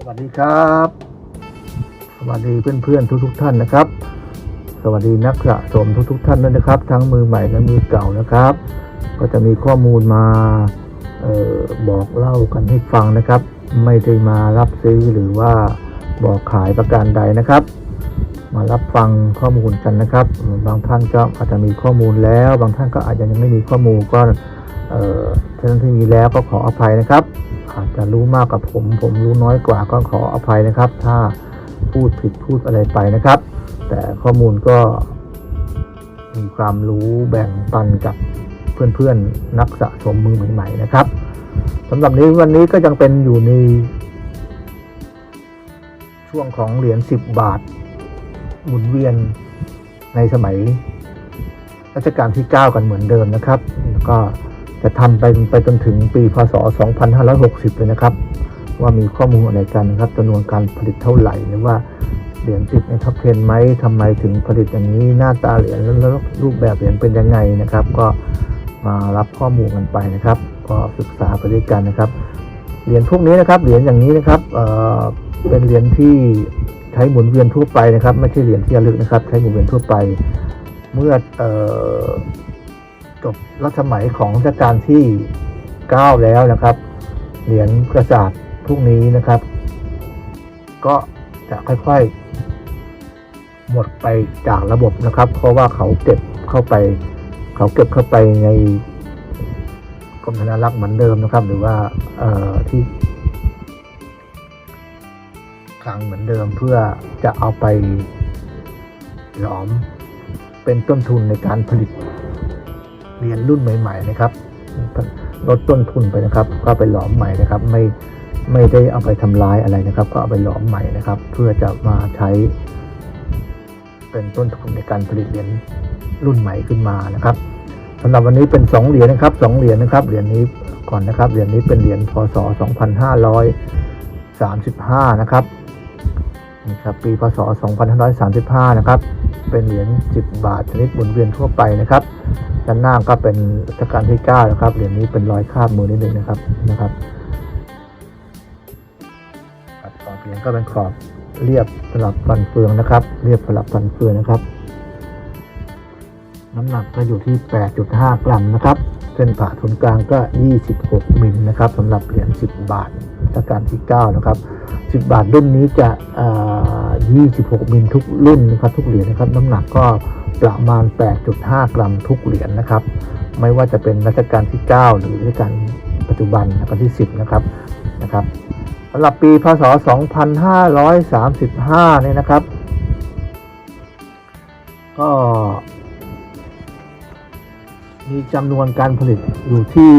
สวัสดีครับ สวัสดีเพื่อนๆทุกๆท่านนะครับ สวัสดีนักสะสมทุกๆท่านด้วยนะครับ ทั้งมือใหม่และมือเก่านะครับ ก็จะมีข้อมูลมาออบอกเล่ากันให้ฟังนะครับ ไม่ได้มารับซื้อหรือว่าบอกขายประการใดนะครับ มารับฟังข้อมูลกันนะครับ บางท่านก็อาจจะมีข้อมูลแล้ว บางท่านก็อาจจะยังไม่มีข้อมูลก็เออท่านที่มีแล้วก็ขออภัยนะครับ อาจจะรู้มากกว่าผม ผมรู้น้อยกว่าก็ขออภัยนะครับ ถ้าพูดผิดพูดอะไรไปนะครับ แต่ข้อมูลก็มีความรู้แบ่งปันกับเพื่อนๆนักสะสมมือใหม่ๆนะครับสำหรับนี้วันนี้ก็ยังเป็นอยู่ในช่วงของเหรียญ10 บาท หมุนเวียนในสมัยรัชกาลที่ 9 กันเหมือนเดิมนะครับ แล้วก็ จะทำไปไปจนถึงปีพศ 2560 เลยนะครับ ว่ามีข้อมูลอะไรกันนะครับจำนวนการผลิตเท่าไหร่หรือว่าเหรียญติดในท็อป10ไหมทำไมถึงผลิตอย่างนี้หน้าตาเหรียญแล้วรูปแบบเหรียญเป็นยังไงนะครับ ก็มารับข้อมูลกันไปนะครับ ก็ศึกษาไปด้วยกันนะครับเหรียญพวกนี้นะครับเหรียญอย่างนี้นะครับเเป็นเหรียญที่ใช้หมุนเวียนทั่วไปนะครับ ไม่ใช่เหรียญที่ระลึกนะครับ ใช้หมุนเวียนทั่วไป เมื่ออ จบรัชสมัยของรัชกาลที่ 9 แล้วนะครับ เหรียญกระสาบพวกนี้นะครับ ก็จะค่อยๆ หมดไปจากระบบนะครับ เพราะว่าเขาเก็บเข้าไป เขาเก็บเข้าไปในกรมธนารักษ์เหมือนเดิมนะครับ หรือว่าที่คลังเหมือนเดิมเพื่อจะเอาไปหลอมเป็นต้นทุนในการผลิต เหรียญรุ่นใหม่ ๆ นะครับลดต้นทุนไปนะครับ ก็ไปหลอมใหม่นะครับ ไม่ไม่ได้เอาไปทำลายอะไรนะครับ ก็เอาไปหลอมใหม่นะครับ เพื่อจะมาใช้ เป็นต้นทุนในการผลิตเหรียญรุ่นใหม่ขึ้นมานะครับสำหรับวันนี้เป็น 2 เหรียญนะครับ2เหรียญนะครับเหรียญนี้ก่อนนะครับเหรียญนี้เป็นเหรียญพศ 2535 นะครับนี่ครับปีพศ 2535 นะครับ เป็นเหรียญ 10 บาทชนิดหมุนเวียนทั่วไปนะครับ ด้านหน้าก็เป็นรัชกาลที่9นะครับเหรียญนี้เป็นรอยคาบมือนิดนึงนะครับนะครับครับขอบเหรียญก็เป็นขอบเรียบสลับฟันเฟืองนะครับ เรียบสลับฟันเฟืองนะครับ น้ำหนักก็อยู่ที่ 8.5 กรัมนะครับเส้นผ่าศูนย์กลางก็ 26มิลนะครับสำหรับเหรียญ10 บาทรัชกาลที่9นะครับ 10 บาทรุ่นนี้จะ26มิลทุกรุ่นนะครับทุกเหรียญนะครับ น้ำหนักก็ ประมาณ 8.5 กรัมทุกเหรียญนะครับ ไม่ว่าจะเป็นรัชกาลที่ 9 หรือรัชกาลปัจจุบันรัชกาลที่ 10 นะครับนะครับสำหรับปีพศ 2535 เนี่ยนะครับ ก็มีจำนวนการผลิตอยู่ที่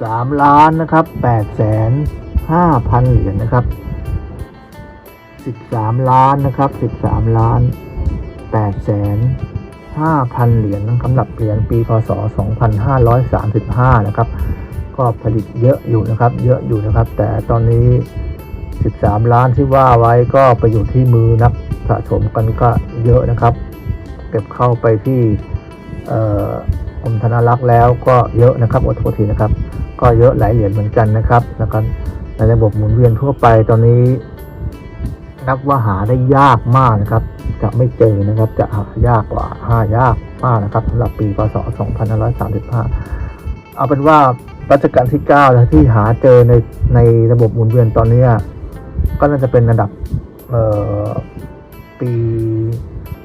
3 ล้านนะครับ8แสน5พันเหรียญนะครับ 13 ล้านนะครับ 13 ล้าน8แสน5พันเหรียญสำหรับเหรียญปีพศ 2535 นะครับ ก็ผลิตเยอะอยู่นะครับ เยอะอยู่นะครับ แต่ตอนนี้ 13 ล้านที่ว่าไว้ก็ไปอยู่ที่มือนักสะสมกันก็เยอะนะครับ เก็บเข้าไปที่กรมธนารักษ์แล้วก็เยอะนะครับอดโทษทีนะครับ ก็เยอะหลายเหรียญเหมือนกันนะครับนะครับในระบบหมุนเวียนทั่วไปตอนนี้ นับว่าหาได้ยากมากนะครับ จะไม่เจอนะครับ จะหายากกว่าหายากมากนะครับสำหรับปีพศ 2535 เอาเป็นว่ารัชกาลที่9แล้วที่หาเจอในในระบบหมุนเวียนตอนนี้ก็น่าจะเป็นระดับปี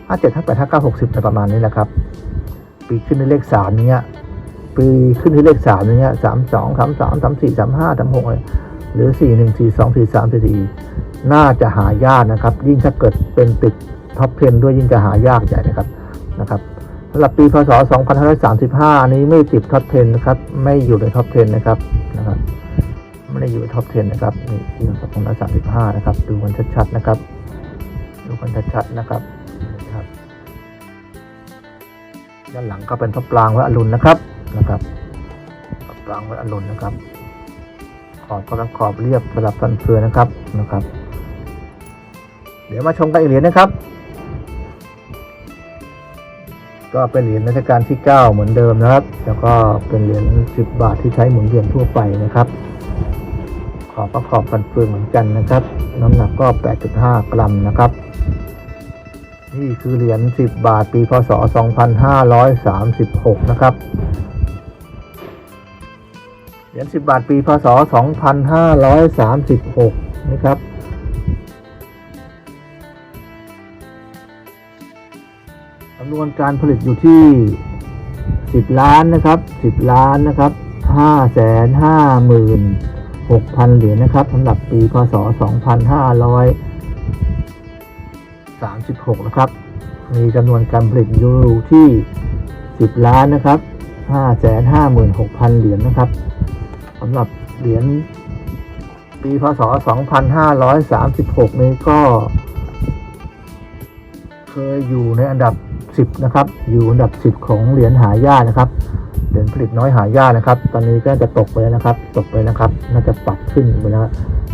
57 58 59 60อะไรประมาณนี้แหละครับ ปีขึ้นในเลข 3 เนี้ย ปีขึ้นที่เลข3เนี้ย32 33 34 35 36อะไรหรือ41 42 43 44น่าจะหายากนะครับ ยิ่งถ้าเกิดเป็นติดท็อป10ด้วยยิ่งจะหายากใหญ่นะครับนะครับสำหรับปีพศ 2535 นี้ไม่ติดท็อป 10 นะครับ ไม่อยู่ในท็อป 10 นะครับ นะครับ ไม่ได้อยู่ในท็อป 10 นะครับนี่ปีพศ2535 นะครับ ดูกันชัดๆ นะครับ ดูกันชัดๆ นะครับนะครับ ด้านหลังก็เป็นพระปรางวัดอรุณนะครับ นะครับพระปรางวัดอรุณนะครับ ขอบก็ขอบเรียบสลับฟันเฟือนะครับนะครับ เดี๋ยวมาชมกันอีกเหรียญนะครับ ก็เป็นเหรียญรัชกาลที่ 9 เหมือนเดิมนะครับ แล้วก็เป็นเหรียญ10 บาทที่ใช้หมุนเวียนทั่วไปนะครับ ขอบประกอบกันเฟืองเหมือนกันนะครับ น้ำหนักก็ 8.5 กรัมนะครับนี่คือเหรียญ 10 บาท ปี พศ 2536 นะครับ เหรียญ10บาทปีพศ2536นะครับจำนวนการผลิตอยู่ที่10ล้านนะครับ10ล้านนะครับ5 5 6 0 0 0เหรียญนะครับสำหรับปีพศ2536นะครับ มีจำนวนการผลิตอยู่ที่10ล้านนะครับ5 5 6 0 0 0เหรียญนะครับ สำหรับเหรียญปีพศ 2536 นี้ก็ เคยอยู่ในอันดับ 10 นะครับ อยู่อันดับ 10 ของเหรียญหายากนะครับ เหรียญผลิตน้อยหายากนะครับ ตอนนี้ก็จะตกไปแล้วนะครับ ตกไปนะครับ น่าจะปัดขึ้นไปแล้ว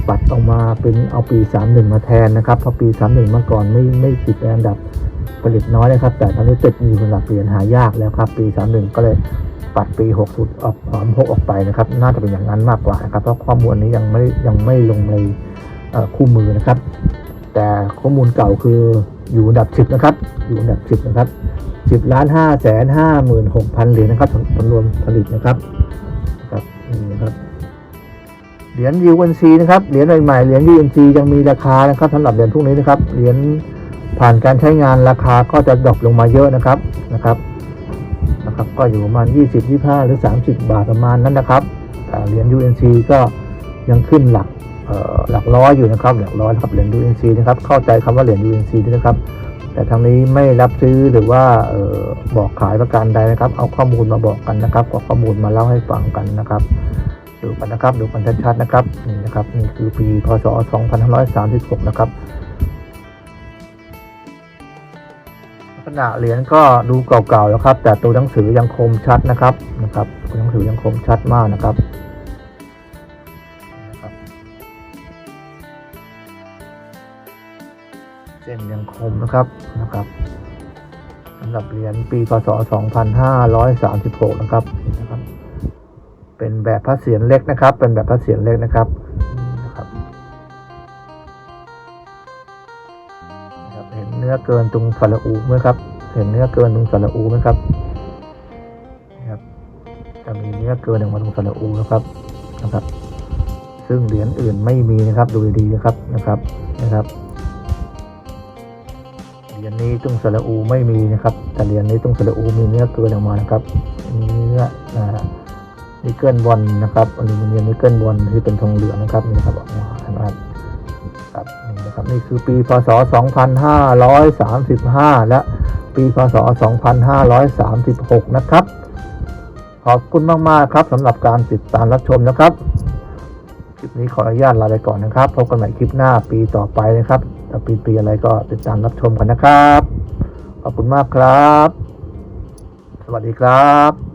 ปัดออกมาเป็นเอาปี 31 มาแทนนะครับเพราะปี 31 เมื่อก่อนไม่ไม่ติดในอันดับผลิตน้อยนะครับ แต่ตอนนี้ติดอยู่อันดับเหรียญหายากแล้วครับ ปี 31 ก็เลย ปัดปี 60 ออก36ออกไปนะครับ น่าจะเป็นอย่างนั้นมากกว่านะครับ เพราะข้อมูลนี้ยังไม่ยังไม่ลงในคู่มือนะครับ แต่ข้อมูลเก่าคืออยู่อันดับ 10 นะครับ อยู่อันดับ 10 นะครับ 10ล้าน5แสน5หมื่น6พันเหรียญนะครับจำนวนผลิตนะครับครับนี่นะครับเหรียญ UNC นะครับ เหรียญใหม่ๆเหรียญ UNC ยังมีราคานะครับสำหรับเหรียญพวกนี้นะครับ เหรียญผ่านการใช้งานราคาก็จะดรอปลงมาเยอะนะครับนะครับ นะครับก็อยู่ประมาณ 20 25 หรือ 30 บาทประมาณนั้นนะครับเหรียญ UNC ก็ยังขึ้นหลักหลักร้อยอยู่นะครับหลักร้อยครับเหรียญ UNC นะครับเข้าใจคำว่าเหรียญ UNC ด้วยนะครับ แต่ทางนี้ไม่รับซื้อหรือว่าออบอกขายประการใดนะครับ เอาข้อมูลมาบอกกันนะครับเอาข้อมูลมาเล่าให้ฟังกันนะครับดูกันนะครับดูกันชัดๆนะครับนี่นะครับนี่คือปีพศ 2536 นะครับ ษณะเหรียญก็ดูเก่าๆแล้วครับ แต่ตัวหนังสือยังคมชัดนะครับนะครับตัวหนังสือยังคมชัดมากนะครับเส้นยังคมนะครับนะครับสำหรับเหรียญปีพศ 2536 นะครับนะครับ เป็นแบบพระเศียรเล็กนะครับ เป็นแบบพระเศียรเล็กนะครับ เนื้อเกินตรงสระอูไหมครับ เห็นเนื้อเกินตรงสระอูไหมครับนะครับ จะมีเนื้อเกินออกมาตรงสระอูนะครับนะครับ ซึ่งเหรียญอื่นไม่มีนะครับดูดีๆนะครับนะครับนะครับเหรียญนี้ตรงสระอูไม่มีนะครับ แต่เหรียญนี้ตรงสระอูมีเนื้อเกินออกมานะครับเนื้อนะฮะนิกเกิลบอลนะครับอลูมิเนียมนิกเกิลบอลที่เป็นทองเหลืองนะครับนี่ครับออกมานะครับ นี่นะครับนี่คือปีพศ 2535 และปีพศ 2536 นะครับ ขอบคุณมาก ๆ ครับสำหรับการติดตามรับชมนะครับ คลิปนี้ขออนุญาตลาไปก่อนนะครับ พบกันใหม่คลิปหน้าปีต่อไปนะครับจะปีปีอะไรก็ติดตามรับชมกันนะครับ ขอบคุณมากครับ สวัสดีครับ